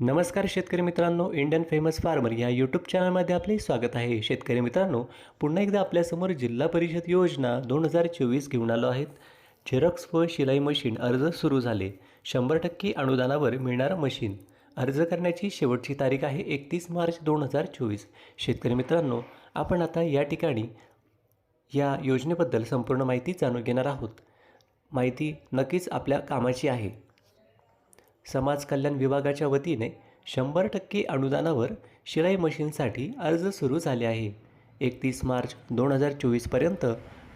नमस्कार शेतकरी मित्रांनो इंडियन फेमस फार्मर या यूट्यूब चॅनलमध्ये आपले स्वागत आहे. शेतकरी मित्रांनो पुन्हा एकदा आपल्यासमोर जिल्हा परिषद योजना दोन हजार चोवीस घेऊन आलो आहेत. झेरॉक्स व शिलाई मशीन अर्ज सुरू झाले. शंभर टक्के अनुदानावर मिळणारं मशीन. अर्ज करण्याची शेवटची तारीख आहे एकतीस मार्च दोन हजार चोवीस. शेतकरी मित्रांनो आपण आता या ठिकाणी या योजनेबद्दल संपूर्ण माहिती जाणून घेणार आहोत. माहिती नक्कीच आपल्या कामाची आहे. समाज कल्याण विभागाच्या वतीने शंभर टक्के अनुदानावर शिलाई मशीनसाठी अर्ज सुरू झाले आहे. एकतीस मार्च दोन हजार चोवीसपर्यंत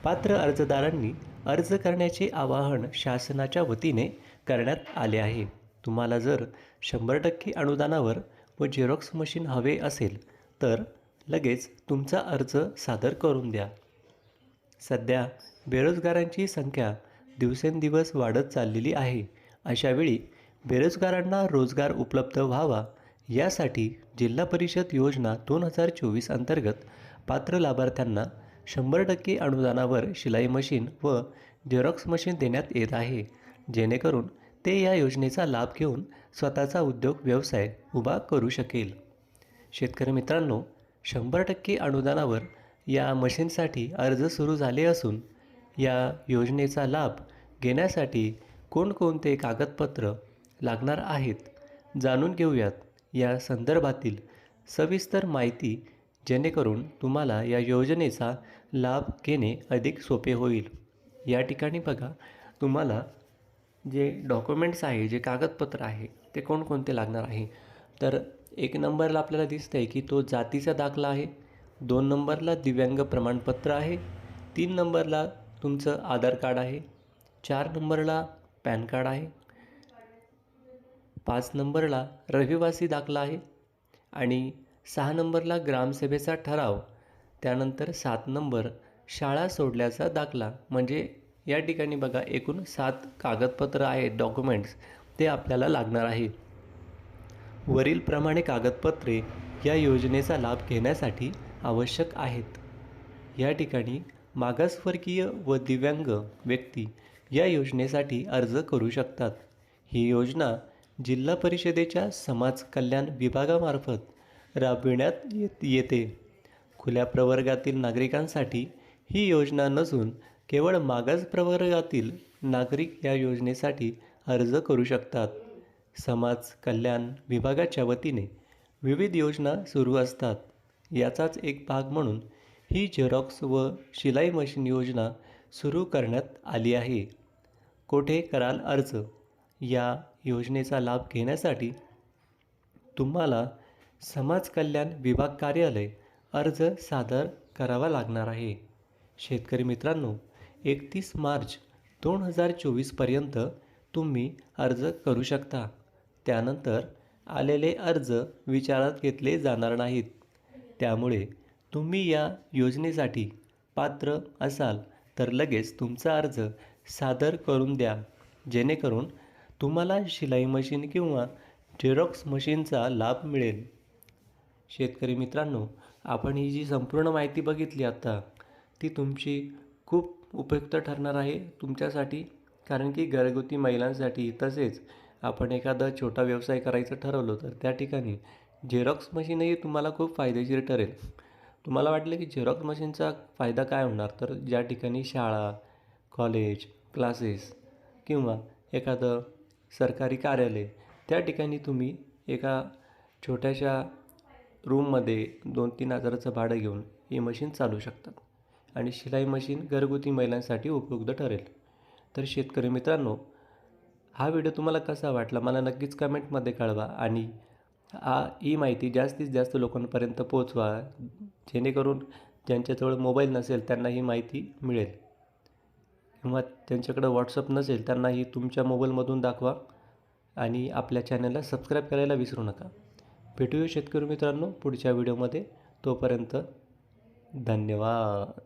पात्र अर्जदारांनी अर्ज करण्याचे आवाहन शासनाच्या वतीने करण्यात आले आहे. तुम्हाला जर शंभर टक्के अनुदानावर व झेरॉक्स मशीन हवे असेल तर लगेच तुमचा अर्ज सादर करून द्या. सध्या बेरोजगारांची संख्या दिवसेंदिवस वाढत चाललेली आहे. अशावेळी बेरोजगारांना रोजगार उपलब्ध व्हावा यासाठी जिल्हा परिषद योजना दोन हजार चोवीस अंतर्गत पात्र लाभार्थ्यांना शंभर टक्के अनुदानावर शिलाई मशीन व झेरॉक्स मशीन देण्यात येत आहे. जेणेकरून ते या योजनेचा लाभ घेऊन स्वतःचा उद्योग व्यवसाय उभा करू शकेल. शेतकरी मित्रांनो शंभर टक्के अनुदानावर या मशीनसाठी अर्ज सुरू झाले असून या योजनेचा लाभ घेण्यासाठी कोणकोणते कागदपत्र लागणार आहेत. जाणून घेऊयात या संदर्भातील सविस्तर माहिती जेणेकरून तुम्हाला या योजनेचा लाभ घेणे अधिक सोपे होईल. या ठिकाणी बघा तुम्हाला जे डॉक्युमेंट्स आहे जे कागदपत्र आहे ते कोणकोणते लागणार आहे? तर एक नंबरला आपल्याला दिसतं आहे की तो जातीचा दाखला आहे दोन नंबरला दिव्यांग प्रमाणपत्र आहे तीन नंबरला तुमचं आधार कार्ड आहे चार नंबरला पॅन कार्ड आहे पाच नंबरला रहिवासी दाखला आहे आणि सहा नंबरला ग्रामसभेचा ठराव त्यानंतर सात नंबर शाळा सोडल्याचा दाखला. म्हणजे या ठिकाणी बघा एकूण सात कागदपत्र आहेत डॉक्युमेंट्स ते आपल्याला लागणार आहे वरीलप्रमाणे कागदपत्रे या योजनेचा लाभ घेण्यासाठी आवश्यक आहेत. या ठिकाणी मागासवर्गीय व दिव्यांग व्यक्ती या योजनेसाठी अर्ज करू शकतात. ही योजना जिल्हा परिषदेच्या समाज कल्याण विभागामार्फत राबविण्यात येत येते. खुल्या प्रवर्गातील नागरिकांसाठी ही योजना नसून केवळ मागास प्रवर्गातील नागरिक या योजनेसाठी अर्ज करू शकतात. समाज कल्याण विभागाच्या वतीने विविध योजना सुरू असतात. याचाच एक भाग म्हणून ही झेरॉक्स व शिलाई मशीन योजना सुरू करण्यात आली आहे. कोठे कराल अर्ज? या योजनेचा लाभ घेण्यासाठी तुम्हाला समाज कल्याण विभाग कार्यालय अर्ज सादर करावा लागणार आहे. शेतकरी मित्रांनो एकतीस मार्च दोन हजार चोवीसपर्यंत तुम्ही अर्ज करू शकता. त्यानंतर आलेले अर्ज विचारात घेतले जाणार नाहीत. त्यामुळे तुम्ही या योजनेसाठी पात्र असाल तर लगेच तुमचा अर्ज सादर करून द्या. जेणेकरून तुम्हाला शिलाई मशीन किंवा झेरॉक्स मशीनचा लाभ मिळेल. शेतकरी मित्रांनो आपण ही जी संपूर्ण माहिती बघितली आता ती तुमची खूप उपयुक्त ठरणार आहे तुमच्यासाठी कारण की घरगुती महिलांसाठी तसेच आपण एखादा छोटा व्यवसाय करायचं ठरवलं तर त्या ठिकाणी झेरॉक्स मशीनही तुम्हाला खूप फायदेशीर ठरेल. तुम्हाला वाटलं की झेरॉक्स मशीनचा फायदा काय होणार? तर ज्या ठिकाणी शाळा कॉलेज क्लासेस किंवा एखादं सरकारी कार्यालय त्या ठिकाणी तुम्ही एका छोट्याशा रूममध्ये दोन तीन हजाराचं भाडं घेऊन ही मशीन चालू शकतात आणि शिलाई मशीन घरगुती महिलांसाठी उपयुक्त ठरेल. तर शेतकरी मित्रांनो हा व्हिडिओ तुम्हाला कसा वाटला मला नक्कीच कमेंटमध्ये कळवा आणि हा ही माहिती जास्तीत जास्त लोकांपर्यंत पोचवा जेणेकरून ज्यांच्याजवळ मोबाईल नसेल त्यांना ही माहिती मिळेल. किंवा त्यांच्याकडं व्हॉट्सअप नसेल त्यांनाही तुमच्या मोबाईलमधून दाखवा आणि आपल्या चॅनलला सबस्क्राईब करायला विसरू नका. भेटूया शेतकरी मित्रांनो पुढच्या व्हिडिओमध्ये तोपर्यंत धन्यवाद.